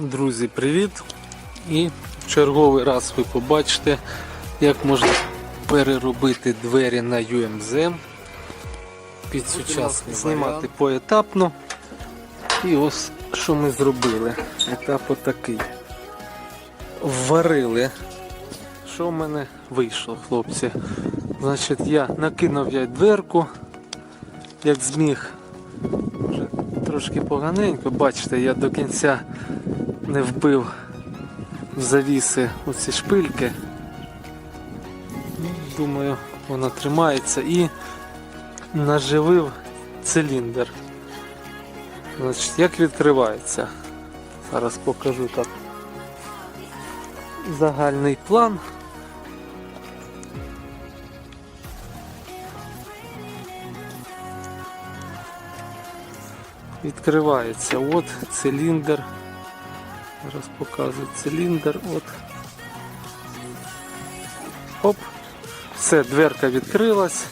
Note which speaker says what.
Speaker 1: Друзі, привіт! І в черговий раз ви побачите, як можна переробити двері на UMZ під сучасний знімати поетапно. І ось що ми зробили. Етап отакий. Варили. Що в мене вийшло, хлопці? Значить, я накинув я дверку, як зміг. Вже трошки поганенько, бачите, я до кінця не вбив в завіси оці шпильки. Думаю, вона тримається і наживив циліндр. Значить, як відкривається? Зараз покажу так. Загальний план. Відкривається от циліндр. Зараз показую циліндр. От. Оп. Все, дверка відкрилась.